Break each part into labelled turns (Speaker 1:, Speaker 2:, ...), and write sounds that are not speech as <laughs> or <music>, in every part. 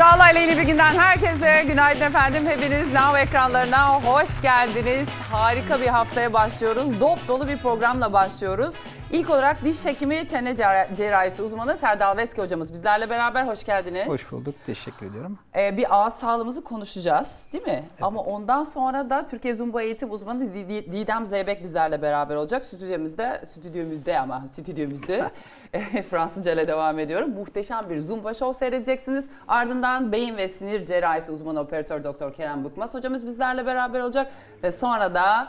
Speaker 1: Çağla ile yeni bir günden herkese günaydın efendim. Hepiniz Now ekranlarına hoş geldiniz. Harika bir haftaya başlıyoruz. Dop dolu bir programla başlıyoruz. İlk olarak diş hekimi çene cerrah- cerrahisi uzmanı Serdal Veski hocamız bizlerle beraber hoş geldiniz.
Speaker 2: Hoş bulduk. Teşekkür ediyorum.
Speaker 1: Ee, bir ağız sağlığımızı konuşacağız değil mi? Ama ondan sonra da Türkiye Zumba Eğitim Uzmanı Di- Di- Didem Zeybek bizlerle beraber olacak. Stüdyomuzda, stüdyomuzda ama stüdyomuzda <laughs> <laughs> Fransızca ile devam ediyorum. Muhteşem bir Zumba Show seyredeceksiniz. Ardından beyin ve sinir cerrahisi uzmanı operatör Doktor Kerem Bıkmaz hocamız bizlerle beraber olacak. Ve sonra da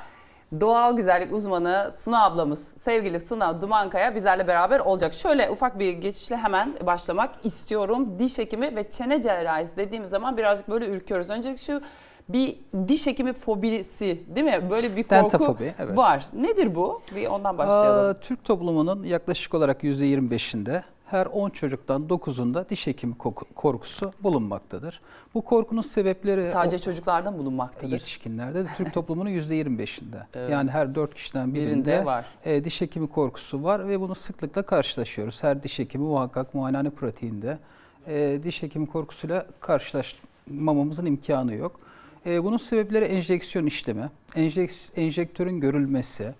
Speaker 1: doğal güzellik uzmanı Suna ablamız, sevgili Suna Dumankaya bizlerle beraber olacak. Şöyle ufak bir geçişle hemen başlamak istiyorum. Diş hekimi ve çene cerrahisi dediğimiz zaman birazcık böyle ürküyoruz. Öncelikle şu bir diş hekimi fobisi değil mi? Böyle bir korku
Speaker 2: Dentafobi, evet.
Speaker 1: var. Nedir bu? Bir ondan başlayalım.
Speaker 2: Aa, Türk toplumunun yaklaşık olarak %25'inde her 10 çocuktan 9'unda diş hekimi korkusu bulunmaktadır. Bu korkunun sebepleri
Speaker 1: Sadece
Speaker 2: o-
Speaker 1: çocuklardan bulunmaktadır.
Speaker 2: yetişkinlerde de Türk <laughs> toplumunun %25'inde. Yani her 4 kişiden birinde,
Speaker 1: Birinde var.
Speaker 2: e, diş hekimi korkusu var ve bunu sıklıkla karşılaşıyoruz. Her diş hekimi muhakkak muayenehane pratiğinde e, diş hekimi korkusuyla karşılaşmamamızın imkanı yok. E, bunun sebepleri enjeksiyon işlemi, enjeks- enjektörün görülmesi,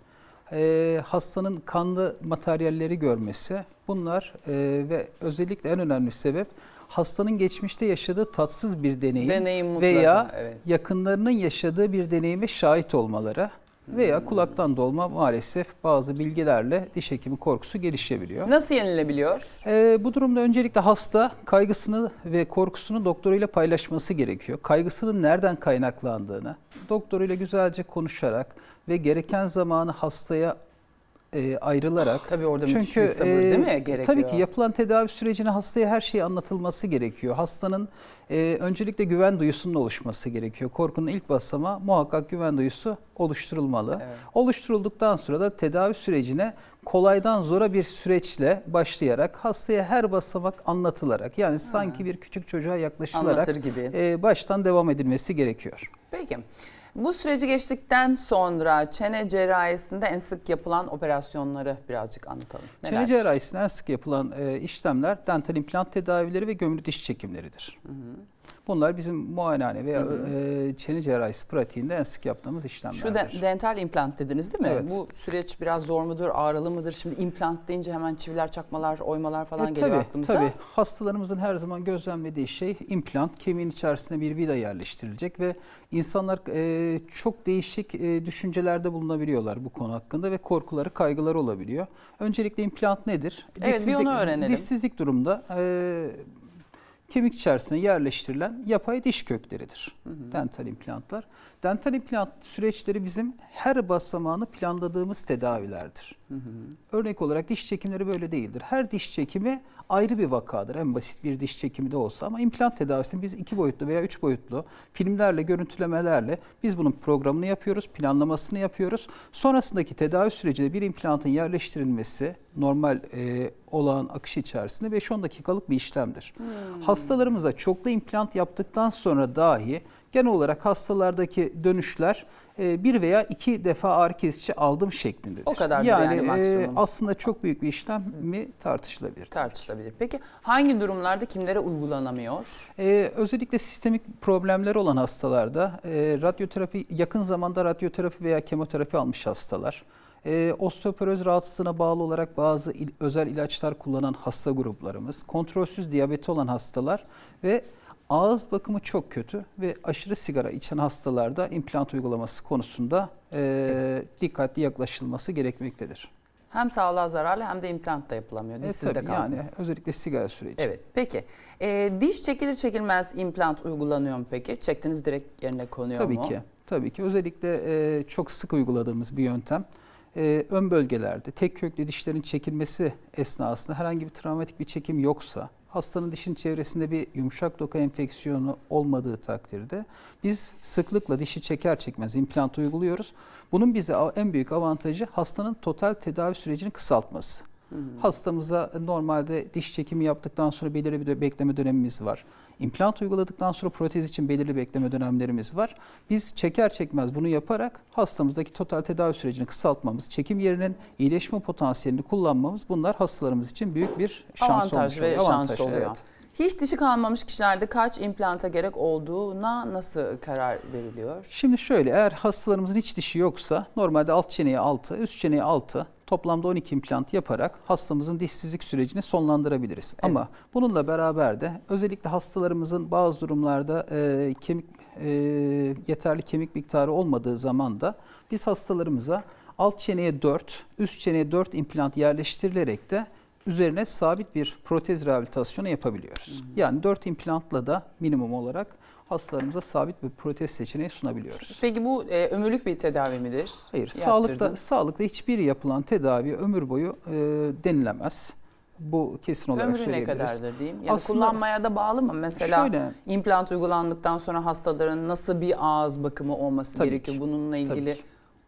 Speaker 2: e, hastanın kanlı materyalleri görmesi bunlar e, ve özellikle en önemli sebep hastanın geçmişte yaşadığı tatsız bir deneyim,
Speaker 1: Deneyim mutlaka,
Speaker 2: veya
Speaker 1: evet.
Speaker 2: yakınlarının yaşadığı bir deneyime şahit olmaları veya
Speaker 1: Hmm.
Speaker 2: kulaktan dolma maalesef bazı bilgilerle diş hekimi korkusu gelişebiliyor.
Speaker 1: Nasıl yenilebiliyor?
Speaker 2: Ee, bu durumda öncelikle hasta kaygısını ve korkusunu doktoruyla paylaşması gerekiyor. Kaygısının nereden kaynaklandığını doktoruyla güzelce konuşarak ve gereken zamanı hastaya e, ayrılarak
Speaker 1: Tabii orada müthiş
Speaker 2: çünkü
Speaker 1: bir sabır
Speaker 2: e,
Speaker 1: değil mi gerekiyor?
Speaker 2: Tabii ki yapılan tedavi sürecine hastaya her şey anlatılması gerekiyor. Hastanın e, öncelikle güven duyusunun oluşması gerekiyor. Korkunun ilk basamağı muhakkak güven duyusu oluşturulmalı.
Speaker 1: Evet.
Speaker 2: Oluşturulduktan sonra da tedavi sürecine kolaydan zora bir süreçle başlayarak hastaya her basamak anlatılarak yani sanki bir küçük çocuğa yaklaşılarak e, baştan devam edilmesi gerekiyor.
Speaker 1: Peki. Bu süreci geçtikten sonra çene cerrahisinde en sık yapılan operasyonları birazcık anlatalım.
Speaker 2: Çene
Speaker 1: Nelerdir?
Speaker 2: cerrahisinde en sık yapılan e, işlemler dental implant tedavileri ve gömülü diş çekimleridir. Bunlar bizim muayenehane veya e, çene cerrahisi pratiğinde en sık yaptığımız işlemlerdir.
Speaker 1: Şu de- dental implant dediniz değil mi?
Speaker 2: Evet.
Speaker 1: Bu süreç biraz zor mudur, ağrılı mıdır? Şimdi implant deyince hemen çiviler, çakmalar, oymalar falan
Speaker 2: E,
Speaker 1: geliyor
Speaker 2: tabii,
Speaker 1: aklımıza.
Speaker 2: Tabii. Hastalarımızın her zaman gözlemlediği şey implant. Kemiğin içerisine bir vida yerleştirilecek ve insanlar e, çok değişik e, düşüncelerde bulunabiliyorlar bu konu hakkında ve korkuları, kaygıları olabiliyor. Öncelikle implant nedir?
Speaker 1: Evet, bir onu öğrenelim.
Speaker 2: Dişsizlik durumda e, kemik içerisine yerleştirilen yapay diş kökleridir. Dental implantlar. Dental implant süreçleri bizim her basamağını planladığımız tedavilerdir. Örnek olarak diş çekimleri böyle değildir. Her diş çekimi ayrı bir vakadır. En basit bir diş çekimi de olsa ama implant tedavisini biz iki boyutlu veya üç boyutlu filmlerle, görüntülemelerle biz bunun programını yapıyoruz, planlamasını yapıyoruz. Sonrasındaki tedavi sürecinde bir implantın yerleştirilmesi normal e, olağan akış içerisinde 5-10 dakikalık bir işlemdir. Hastalarımıza çoklu implant yaptıktan sonra dahi genel olarak hastalardaki dönüşler e, bir veya iki defa ağrı kesici aldım şeklindedir.
Speaker 1: O kadardır
Speaker 2: yani,
Speaker 1: yani
Speaker 2: e,
Speaker 1: maksimum.
Speaker 2: aslında çok büyük bir işlem mi tartışılabilir.
Speaker 1: Tartışılabilir. Peki hangi durumlarda kimlere uygulanamıyor?
Speaker 2: Ee, özellikle sistemik problemleri olan hastalarda e, radyoterapi yakın zamanda radyoterapi veya kemoterapi almış hastalar. E, osteoporoz rahatsızlığına bağlı olarak bazı il- özel ilaçlar kullanan hasta gruplarımız, kontrolsüz diyabeti olan hastalar ve ağız bakımı çok kötü ve aşırı sigara içen hastalarda implant uygulaması konusunda e, dikkatli yaklaşılması gerekmektedir.
Speaker 1: Hem sağlığa zararlı hem de implant da yapılamıyor.
Speaker 2: E,
Speaker 1: Dişsizde
Speaker 2: tabii yani özellikle sigara süreci.
Speaker 1: Evet peki. Ee, diş çekilir çekilmez implant uygulanıyor mu peki? Çektiniz direkt yerine konuyor
Speaker 2: Tabii
Speaker 1: mu?
Speaker 2: ki. Tabii ki. Özellikle e, çok sık uyguladığımız bir yöntem. E, ön bölgelerde tek köklü dişlerin çekilmesi esnasında herhangi bir travmatik bir çekim yoksa, hastanın dişin çevresinde bir yumuşak doku enfeksiyonu olmadığı takdirde biz sıklıkla dişi çeker çekmez implant uyguluyoruz. Bunun bize en büyük avantajı hastanın total tedavi sürecini kısaltması. Hastamıza normalde diş çekimi yaptıktan sonra belirli bir bekleme dönemimiz var. İmplant uyguladıktan sonra protez için belirli bekleme dönemlerimiz var. Biz çeker çekmez bunu yaparak hastamızdaki total tedavi sürecini kısaltmamız, çekim yerinin iyileşme potansiyelini kullanmamız bunlar hastalarımız için büyük bir şans
Speaker 1: Avantaj
Speaker 2: olmuş
Speaker 1: ve
Speaker 2: oluyor.
Speaker 1: şans oluyor.
Speaker 2: evet.
Speaker 1: Hiç dişi kalmamış kişilerde kaç implanta gerek olduğuna nasıl karar veriliyor?
Speaker 2: Şimdi şöyle eğer hastalarımızın hiç dişi yoksa normalde alt çeneye 6, üst çeneye 6 toplamda 12 implant yaparak hastamızın dişsizlik sürecini sonlandırabiliriz.
Speaker 1: Evet.
Speaker 2: Ama bununla beraber de özellikle hastalarımızın bazı durumlarda e, kemik e, yeterli kemik miktarı olmadığı zaman da biz hastalarımıza alt çeneye 4, üst çeneye 4 implant yerleştirilerek de üzerine sabit bir protez rehabilitasyonu yapabiliyoruz. Yani 4 implantla da minimum olarak hastalarımıza sabit bir protez seçeneği sunabiliyoruz.
Speaker 1: Peki bu e, ömürlük bir tedavi midir?
Speaker 2: Hayır,
Speaker 1: Yaptırdın.
Speaker 2: sağlıkta sağlıkta hiçbir yapılan tedavi ömür boyu e, denilemez. Bu kesin olarak
Speaker 1: Ömrü ne kadardır diyeyim? Yani
Speaker 2: Aslında-
Speaker 1: kullanmaya da bağlı mı? Mesela
Speaker 2: Şöyle,
Speaker 1: implant uygulandıktan sonra hastaların nasıl bir ağız bakımı olması gerekiyor?
Speaker 2: ki.
Speaker 1: Bununla ilgili.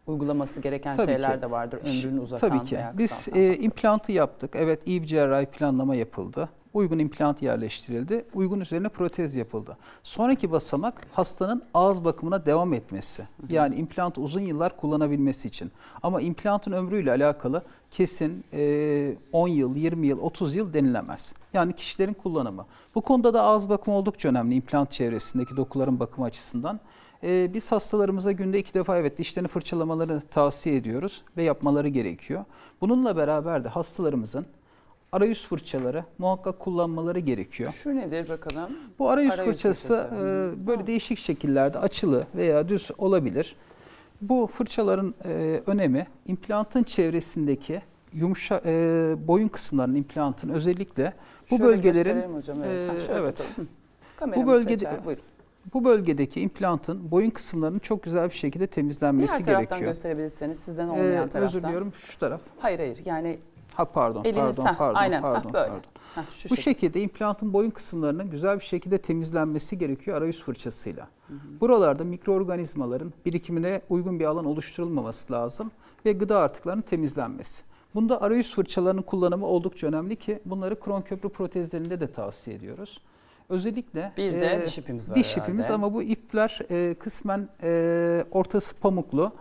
Speaker 1: Uygulaması gereken
Speaker 2: Tabii
Speaker 1: şeyler
Speaker 2: ki.
Speaker 1: de vardır. Ömrünü uzatan
Speaker 2: tabii ki.
Speaker 1: veya
Speaker 2: Biz e, implantı yaptık. Evet, iyi bir cerrahi planlama yapıldı. Uygun implant yerleştirildi. Uygun üzerine protez yapıldı. Sonraki basamak hastanın ağız bakımına devam etmesi. Yani implantı uzun yıllar kullanabilmesi için. Ama implantın ömrüyle alakalı kesin e, 10 yıl, 20 yıl, 30 yıl denilemez. Yani kişilerin kullanımı. Bu konuda da ağız bakımı oldukça önemli implant çevresindeki dokuların bakımı açısından. E, biz hastalarımıza günde iki defa evet dişlerini fırçalamaları tavsiye ediyoruz ve yapmaları gerekiyor. Bununla beraber de hastalarımızın arayüz fırçaları muhakkak kullanmaları gerekiyor.
Speaker 1: Şu nedir bakalım?
Speaker 2: Bu arayüz,
Speaker 1: Arayüz
Speaker 2: fırçası
Speaker 1: fırçası.
Speaker 2: e, böyle değişik şekillerde açılı veya düz olabilir. Bu fırçaların e, önemi implantın çevresindeki yumuşa e, boyun kısımlarının implantın özellikle bu
Speaker 1: Şöyle
Speaker 2: bölgelerin
Speaker 1: hocam. Evet. Ha,
Speaker 2: e,
Speaker 1: şöyle
Speaker 2: evet.
Speaker 1: Kameramız
Speaker 2: bölgede-
Speaker 1: seçer. Buyurun.
Speaker 2: Bu bölgedeki implantın boyun kısımlarının çok güzel bir şekilde temizlenmesi
Speaker 1: Diğer taraftan
Speaker 2: gerekiyor.
Speaker 1: gösterebilirseniz sizden olmayan taraftan.
Speaker 2: özür diliyorum şu taraf.
Speaker 1: Hayır hayır yani
Speaker 2: Ha pardon,
Speaker 1: Eliniz,
Speaker 2: pardon,
Speaker 1: heh,
Speaker 2: pardon,
Speaker 1: aynen,
Speaker 2: pardon,
Speaker 1: böyle.
Speaker 2: pardon.
Speaker 1: heh, şu
Speaker 2: Bu
Speaker 1: şekilde.
Speaker 2: şekilde implantın boyun kısımlarının güzel bir şekilde temizlenmesi gerekiyor arayüz fırçasıyla. Buralarda mikroorganizmaların birikimine uygun bir alan oluşturulmaması lazım ve gıda artıklarının temizlenmesi. Bunda arayüz fırçalarının kullanımı oldukça önemli ki bunları kron köprü protezlerinde de tavsiye ediyoruz. Özellikle
Speaker 1: Bir de
Speaker 2: e,
Speaker 1: diş ipimiz var
Speaker 2: diş ipimiz
Speaker 1: herhalde.
Speaker 2: ama bu ipler e, kısmen e, ortası pamuklu.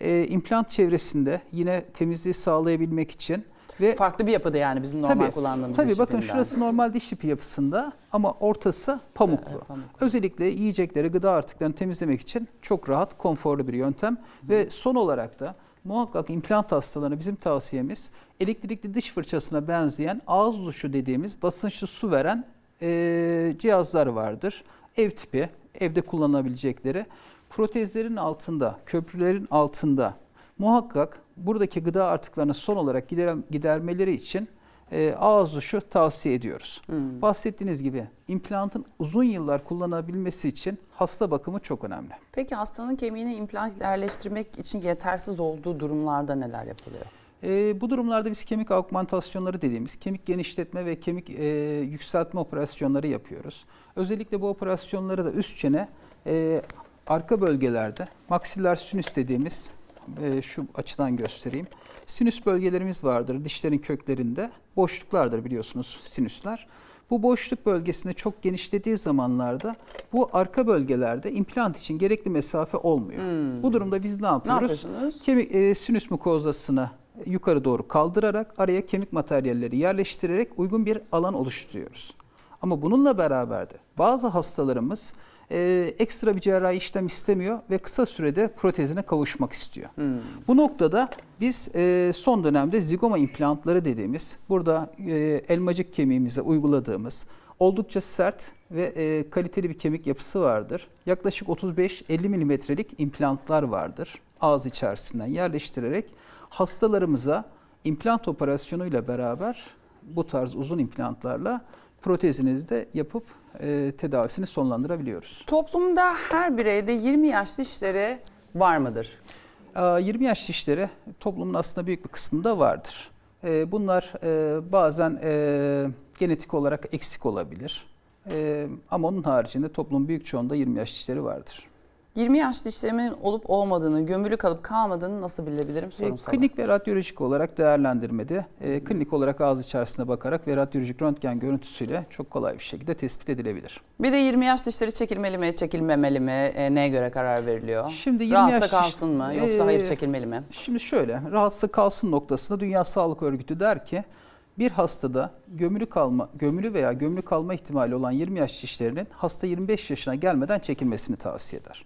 Speaker 2: E, implant çevresinde yine temizliği sağlayabilmek için ve
Speaker 1: Farklı bir yapıda yani bizim normal
Speaker 2: Tabii,
Speaker 1: kullandığımız
Speaker 2: Tabii
Speaker 1: diş
Speaker 2: bakın
Speaker 1: ipinden.
Speaker 2: şurası normal diş ipi yapısında ama ortası pamuklu.
Speaker 1: Evet, pamuk.
Speaker 2: Özellikle yiyecekleri, gıda artıklarını temizlemek için çok rahat, konforlu bir yöntem. Ve son olarak da muhakkak implant hastalarına bizim tavsiyemiz elektrikli diş fırçasına benzeyen ağız duşu dediğimiz basınçlı su veren eee, cihazlar vardır. Ev tipi, evde kullanabilecekleri. Protezlerin altında, köprülerin altında muhakkak buradaki gıda artıklarını son olarak gider, gidermeleri için e, ağız duşu tavsiye ediyoruz.
Speaker 1: Hmm.
Speaker 2: Bahsettiğiniz gibi implantın uzun yıllar kullanabilmesi için hasta bakımı çok önemli.
Speaker 1: Peki hastanın kemiğine implant yerleştirmek için yetersiz olduğu durumlarda neler yapılıyor?
Speaker 2: E, bu durumlarda biz kemik augmentasyonları dediğimiz kemik genişletme ve kemik e, yükseltme operasyonları yapıyoruz. Özellikle bu operasyonları da üst çene e, arka bölgelerde maksiller sinüs dediğimiz e, şu açıdan göstereyim. Sinüs bölgelerimiz vardır dişlerin köklerinde. Boşluklardır biliyorsunuz sinüsler. Bu boşluk bölgesinde çok genişlediği zamanlarda bu arka bölgelerde implant için gerekli mesafe olmuyor.
Speaker 1: Hmm.
Speaker 2: Bu durumda biz ne
Speaker 1: Ne
Speaker 2: yapıyoruz?
Speaker 1: yapıyorsunuz?
Speaker 2: Kemik e, sinüs mukozasını yukarı doğru kaldırarak araya kemik materyalleri yerleştirerek uygun bir alan oluşturuyoruz. Ama bununla beraber de bazı hastalarımız e, ekstra bir cerrahi işlem istemiyor ve kısa sürede protezine kavuşmak istiyor.
Speaker 1: Hmm.
Speaker 2: Bu noktada biz e, son dönemde zigoma implantları dediğimiz burada e, elmacık kemiğimize uyguladığımız oldukça sert ve e, kaliteli bir kemik yapısı vardır. Yaklaşık 35-50 milimetrelik implantlar vardır. Ağız içerisinden yerleştirerek hastalarımıza implant operasyonuyla beraber bu tarz uzun implantlarla protezinizi de yapıp e, tedavisini sonlandırabiliyoruz.
Speaker 1: Toplumda her bireyde 20 yaş dişleri var mıdır?
Speaker 2: Aa, 20 yaş dişleri toplumun aslında büyük bir kısmında vardır. Ee, Bunlar e, bazen e, genetik olarak eksik olabilir. E, Ama onun haricinde toplumun büyük çoğunda 20 yaş dişleri vardır.
Speaker 1: 20 yaş dişlerimin olup olmadığını, gömülü kalıp kalmadığını nasıl bilebilirim
Speaker 2: E,
Speaker 1: sorunsal.
Speaker 2: Klinik ve radyolojik olarak değerlendirmede, e, klinik olarak ağız içerisine bakarak ve radyolojik röntgen görüntüsüyle çok kolay bir şekilde tespit edilebilir.
Speaker 1: Bir de 20 yaş dişleri çekilmeli mi, çekilmemeli mi? E, neye göre karar veriliyor?
Speaker 2: Şimdi 20
Speaker 1: Rahatsa
Speaker 2: yaş
Speaker 1: kalsın mı yoksa
Speaker 2: Ee,
Speaker 1: hayır çekilmeli mi?
Speaker 2: Şimdi şöyle, rahatsız kalsın noktasında Dünya Sağlık Örgütü der ki bir hastada gömülü kalma, gömülü veya gömülü kalma ihtimali olan 20 yaş dişlerinin hasta 25 yaşına gelmeden çekilmesini tavsiye eder.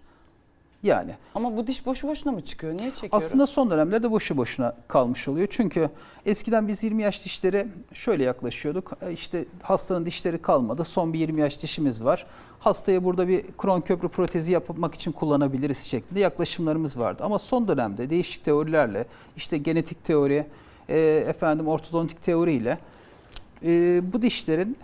Speaker 2: Yani
Speaker 1: Ama bu diş boşu boşuna mı çıkıyor? Niye çekiyoruz?
Speaker 2: aslında son dönemlerde boşu boşuna kalmış oluyor. Çünkü eskiden biz 20 yaş dişleri şöyle yaklaşıyorduk. E, İşte hastanın dişleri kalmadı. Son bir 20 yaş dişimiz var. Hastaya burada bir kron köprü protezi yapmak için kullanabiliriz şeklinde yaklaşımlarımız vardı. Ama son dönemde değişik teorilerle işte genetik teori, e, efendim ortodontik teoriyle e, bu dişlerin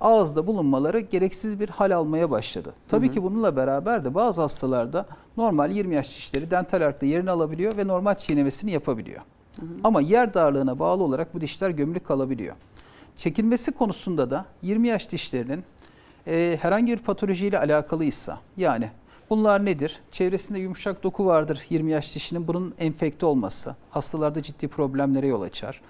Speaker 2: ağızda bulunmaları gereksiz bir hal almaya başladı. Tabii ki bununla beraber de bazı hastalarda normal 20 yaş dişleri dental arkta yerini alabiliyor ve normal çiğnemesini yapabiliyor. Ama yer darlığına bağlı olarak bu dişler gömülü kalabiliyor. Çekilmesi konusunda da 20 yaş dişlerinin e, herhangi bir patolojiyle alakalıysa yani bunlar nedir? Çevresinde yumuşak doku vardır 20 yaş dişinin bunun enfekte olması hastalarda ciddi problemlere yol açar.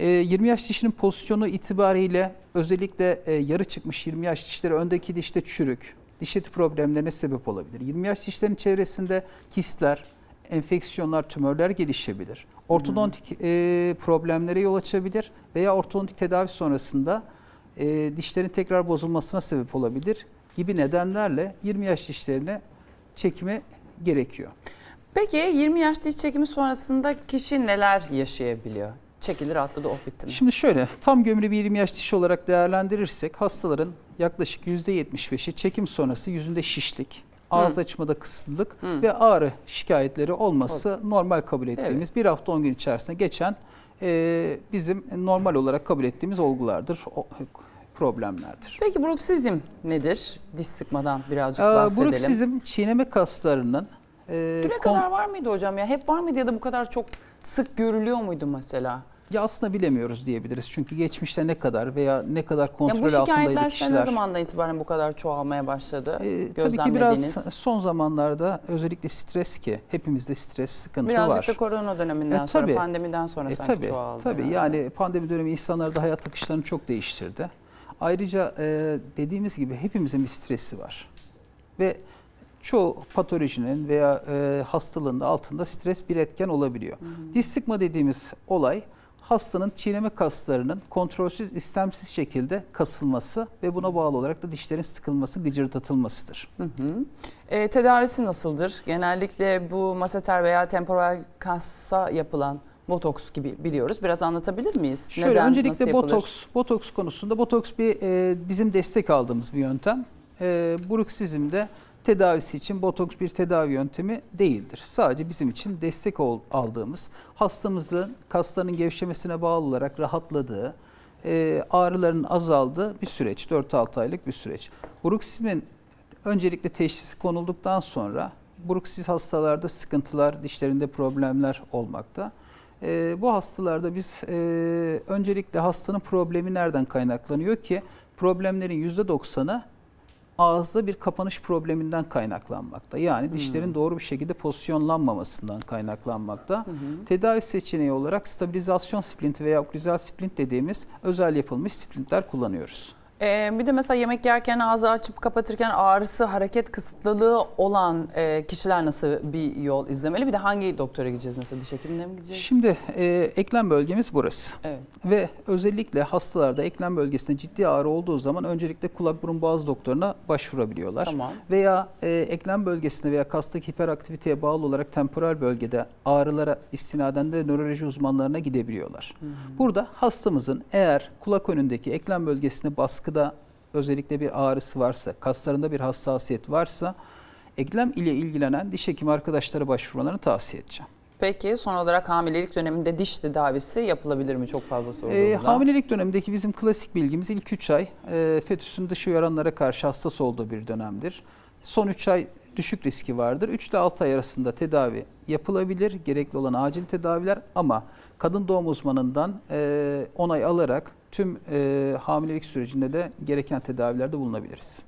Speaker 2: E, 20 yaş dişinin pozisyonu itibariyle özellikle e, yarı çıkmış 20 yaş dişleri öndeki dişte çürük, diş eti problemlerine sebep olabilir. 20 yaş dişlerin çevresinde kistler, enfeksiyonlar, tümörler gelişebilir. Ortodontik e, problemlere yol açabilir veya ortodontik tedavi sonrasında e, dişlerin tekrar bozulmasına sebep olabilir gibi nedenlerle 20 yaş dişlerine çekimi gerekiyor.
Speaker 1: Peki 20 yaş diş çekimi sonrasında kişi neler yaşayabiliyor? Çekilir atladı oh bitti mi?
Speaker 2: Şimdi şöyle tam gömülü bir 20 yaş dişi olarak değerlendirirsek hastaların yaklaşık %75'i çekim sonrası yüzünde şişlik, ağız açmada kısıtlılık
Speaker 1: Hı.
Speaker 2: ve ağrı şikayetleri olması normal kabul ettiğimiz bir hafta 10 gün içerisinde geçen e, bizim normal olarak kabul ettiğimiz olgulardır, o, problemlerdir.
Speaker 1: Peki bruksizm nedir? Diş sıkmadan birazcık
Speaker 2: Ee,
Speaker 1: bahsedelim.
Speaker 2: bruksizm çiğneme kaslarının e,
Speaker 1: Düne kadar var mıydı hocam ya? Hep var mıydı ya da bu kadar çok sık görülüyor muydu mesela?
Speaker 2: ya aslında bilemiyoruz diyebiliriz. Çünkü geçmişte ne kadar veya ne kadar kontrol
Speaker 1: bu şikayetler
Speaker 2: altındaydı
Speaker 1: size ne
Speaker 2: kişiler.
Speaker 1: zamandan itibaren bu kadar çoğalmaya başladı?
Speaker 2: Ee, tabii ki biraz son zamanlarda özellikle stres ki hepimizde stres sıkıntı
Speaker 1: Birazcık
Speaker 2: var.
Speaker 1: da korona döneminden
Speaker 2: E,
Speaker 1: sonra,
Speaker 2: tabii.
Speaker 1: pandemiden sonra
Speaker 2: E,
Speaker 1: sanki
Speaker 2: tabii,
Speaker 1: çoğaldı.
Speaker 2: tabii
Speaker 1: herhalde.
Speaker 2: yani pandemi dönemi insanlarda hayat akışlarını çok değiştirdi. Ayrıca e, dediğimiz gibi hepimizin bir stresi var. Ve çoğu patolojinin veya e, hastalığın da altında stres bir etken olabiliyor. Diş sıkma dediğimiz olay hastanın çiğneme kaslarının kontrolsüz, istemsiz şekilde kasılması ve buna bağlı olarak da dişlerin sıkılması, gıcırdatılmasıdır.
Speaker 1: Hı hı. E, tedavisi nasıldır? Genellikle bu maseter veya temporal kassa yapılan botoks gibi biliyoruz. Biraz anlatabilir miyiz?
Speaker 2: Şöyle
Speaker 1: Neden,
Speaker 2: öncelikle botoks botoks konusunda botoks bir e, bizim destek aldığımız bir yöntem. E, bruksizmde tedavisi için botoks bir tedavi yöntemi değildir. Sadece bizim için destek aldığımız hastamızın kaslarının gevşemesine bağlı olarak rahatladığı, e, ağrıların azaldığı bir süreç. 4-6 aylık bir süreç. Bruksizmin öncelikle teşhisi konulduktan sonra bruksiz hastalarda sıkıntılar, dişlerinde problemler olmakta. Ee, bu hastalarda biz e, öncelikle hastanın problemi nereden kaynaklanıyor ki problemlerin %90'ı ağızda bir kapanış probleminden kaynaklanmakta. Yani dişlerin doğru bir şekilde pozisyonlanmamasından kaynaklanmakta. Tedavi seçeneği olarak stabilizasyon splinti veya oklüzal splint dediğimiz özel yapılmış splintler kullanıyoruz.
Speaker 1: E, bir de mesela yemek yerken ağzı açıp kapatırken ağrısı, hareket kısıtlılığı olan e, kişiler nasıl bir yol izlemeli? Bir de hangi doktora gideceğiz mesela? Diş hekimine mi gideceğiz?
Speaker 2: Şimdi e, eklem bölgemiz burası.
Speaker 1: Evet.
Speaker 2: Ve özellikle hastalarda eklem bölgesinde ciddi ağrı olduğu zaman öncelikle kulak burun boğaz doktoruna başvurabiliyorlar.
Speaker 1: Tamam.
Speaker 2: Veya e, eklem bölgesinde veya kastaki hiperaktiviteye bağlı olarak temporal bölgede ağrılara istinaden de nöroloji uzmanlarına gidebiliyorlar. Burada hastamızın eğer kulak önündeki eklem bölgesinde baskıda özellikle bir ağrısı varsa, kaslarında bir hassasiyet varsa eklem ile ilgilenen diş hekimi arkadaşlara başvurmalarını tavsiye edeceğim.
Speaker 1: Peki son olarak hamilelik döneminde diş tedavisi yapılabilir mi? Çok fazla soru
Speaker 2: Ee,
Speaker 1: burada.
Speaker 2: hamilelik dönemindeki bizim klasik bilgimiz ilk 3 ay e, fetüsün dışı uyaranlara karşı hassas olduğu bir dönemdir. Son 3 ay düşük riski vardır. 3 ile 6 ay arasında tedavi yapılabilir. Gerekli olan acil tedaviler ama kadın doğum uzmanından e, onay alarak tüm e, hamilelik sürecinde de gereken tedavilerde bulunabiliriz.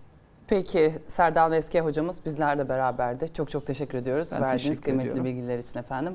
Speaker 1: Peki Serdal Veske hocamız bizlerle beraberdi. Çok çok teşekkür ediyoruz
Speaker 2: Ben
Speaker 1: verdiğiniz
Speaker 2: teşekkür
Speaker 1: kıymetli
Speaker 2: ediyorum.
Speaker 1: bilgiler için efendim.